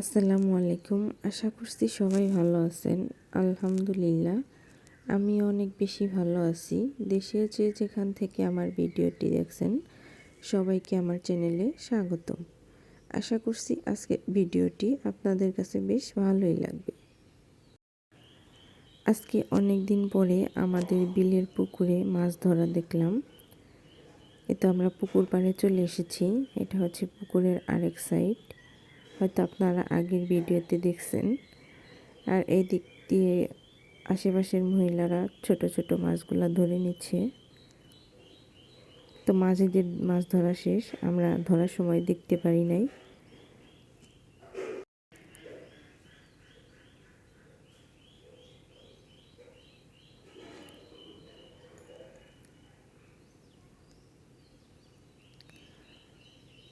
আসসালামু আলাইকুম। আশা করছি সবাই ভালো আছেন। আলহামদুলিল্লাহ আমি অনেক বেশি ভালো আছি। দেশে যে যেখান থেকে আমার ভিডিওটি দেখছেন, সবাইকে আমার চ্যানেলে স্বাগতম। আশা করছি আজকে ভিডিওটি আপনাদের কাছে বেশ ভালোই লাগবে। আজকে অনেক দিন পরে আমাদের বিলের পুকুরে মাছ ধরা দেখলাম। এতো আমরা পুকুর পাড়ে চলে এসেছি। এটা হচ্ছে পুকুরের আরেক সাইড হয়তো আপনারা আগের ভিডিওতে দেখছেন। আর এই দিক দিয়ে আশেপাশের মহিলারা ছোট ছোট মাছগুলো ধরে নিচ্ছে। তো মাঝেদের মাছ ধরা শেষ, আমরা ধরার সময় দেখতে পারি নাই।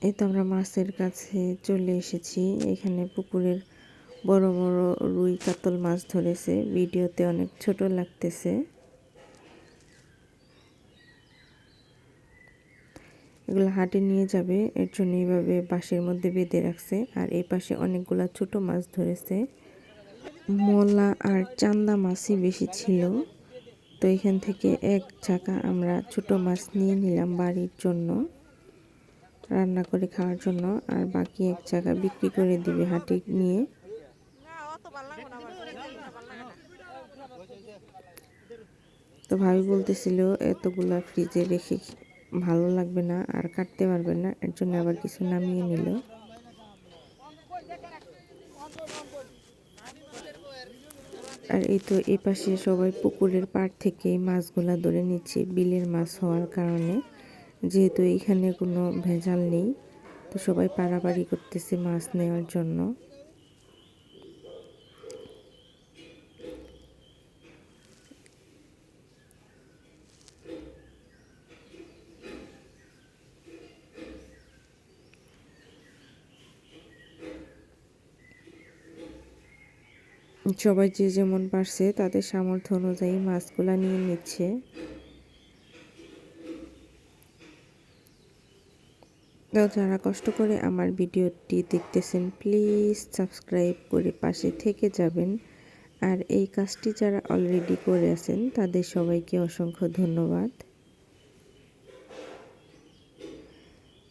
এই তো আমরা মাছের কাছে চলে এসেছি। এখানে পুকুরের বড় বড় রুই কাতল মাছ ধরেছে। ভিডিওতে অনেক ছোট লাগতেছে। এগুলো হাটে নিয়ে যাবে। এর জন্য এইভাবে বাঁশের মধ্যে বেঁধে রাখছে। আর এই পাশে অনেকগুলা ছোট মাছ ধরেছে। মোলা আর চান্দা মাছই বেশি ছিল। তো এখান থেকে এক চাকা আমরা ছোট মাছ নিয়ে নিলাম বাড়ির জন্য। রান্না করে খাওয়ার জন্য আর বাকি এক জায়গা বিক্রি করে দিবে হাটে নিয়ে। তো ভাবি বলতেছিল, এতগুলা ফ্রিজে রেখে ভালো লাগবে না, আর কাটতে পারবে না। এর জন্য আবার কিছু নামিয়ে নিল। আর এই তো এই পাশে সবাই পুকুরের পাড় থেকে মাছগুলা ধরে নিচ্ছে, বিলের মাছ হওয়ার কারণে। যেহেতু এইখানে কোনো ভেজাল নেই, তো সবাই পাড়াপাড়ি করতেছে মাছ নেওয়ার জন্য। সবাই যে যেমন পারছে, তাদের সামর্থ্য অনুযায়ী মাছগুলা নিয়ে নিচ্ছে। যারা কষ্ট করে আমার ভিডিওটি দেখতেছেন, প্লিজ সাবস্ক্রাইব করে পাশে থেকে যাবেন। আর এই কাজটি যারা অলরেডি করে আছেন, তাদের সবাইকে অসংখ্য ধন্যবাদ।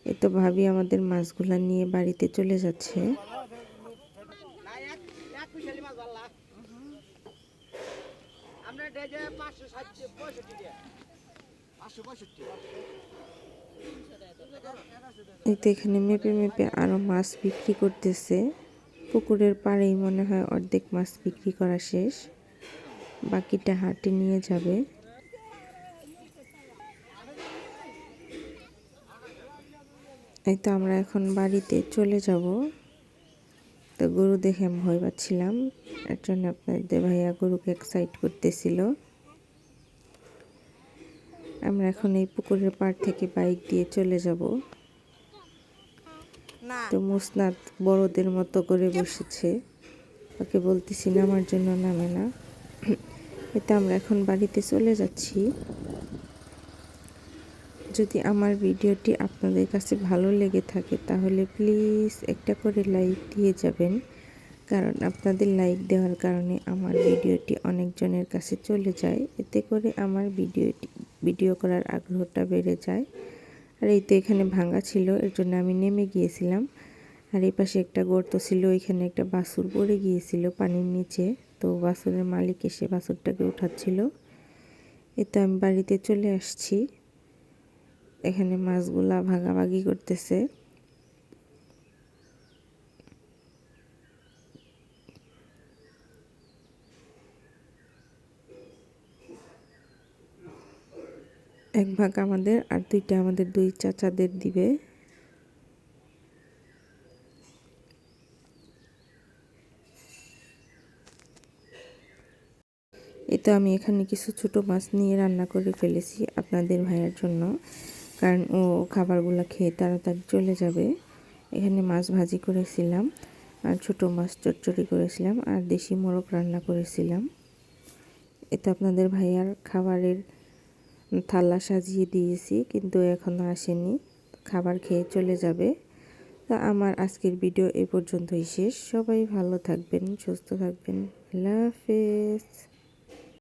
এ তো ভাবি আমাদের মাছগুলা নিয়ে বাড়িতে চলে যাচ্ছে। আমরা এই তো এখানে মেপে মেপে আরও মাছ বিক্রি করতেছে। পুকুরের পাড়েই মনে হয় অর্ধেক মাছ বিক্রি করা শেষ। বাকিটা হাটে নিয়ে যাবে। এই তো আমরা এখন বাড়িতে চলে যাব। তো গরু দেখে ভয় পাচ্ছিলাম। এর জন্য আপনাদের ভাইয়া গরুকে এক্সাইট করতেছিল। আমরা এখন এই পুকুরের পাড় থেকে বাইক দিয়ে চলে যাব। তো মুসনাদ বড়দের মতো করে বসেছে। ওকে বলতেছি নামার জন্য নামে না। এতে আমরা এখন বাড়িতে চলে যাচ্ছি। যদি আমার ভিডিওটি আপনাদের কাছে ভালো লেগে থাকে তাহলে প্লিজ একটা করে লাইক দিয়ে যাবেন। কারণ আপনাদের লাইক দেওয়ার কারণে আমার ভিডিওটি অনেকজনের কাছে চলে যায়। এতে করে আমার ভিডিওটি ভিডিও করার আগ্রহটা বেড়ে যায়। আর এই তো এখানে ভাঙা ছিল, এর জন্য আমি নেমে গিয়েছিলাম। আর এই পাশে একটা গর্ত ছিল, ওইখানে একটা বাসুর পড়ে গিয়েছিল পানির নিচে। তো বাসুরের মালিক এসে বাসুরটাকে উঠাচ্ছিল। এতে আমি বাড়িতে চলে আসছি। এখানে মাছগুলা ভাগাভাগি করতেছে। এক ভাগ আমাদের আর দুইটা আমাদের দুই চাচাদের দিবে। এই তো আমি এখানে কিছু ছোট মাছ নিয়ে রান্না করে ফেলেছি আপনাদের ভাইয়ের জন্য। কারণ ও খাবারগুলো খেয়ে তাড়াতাড়ি চলে যাবে। এখানে মাছ ভাজি করেছিলাম আর ছোট মাছ চচ্চড়ি করেছিলাম আর দেশি মোরগ রান্না করেছিলাম। এতে আপনাদের ভাইয়ার খাবারের থালা সাজিয়ে দিয়েছি, কিন্তু এখনও আসেনি। খাবার খেয়ে চলে যাবে। তা আমার আজকের ভিডিও এ পর্যন্তই শেষ। সবাই ভালো থাকবেন, সুস্থ থাকবেন। আল্লাহ হাফেজ।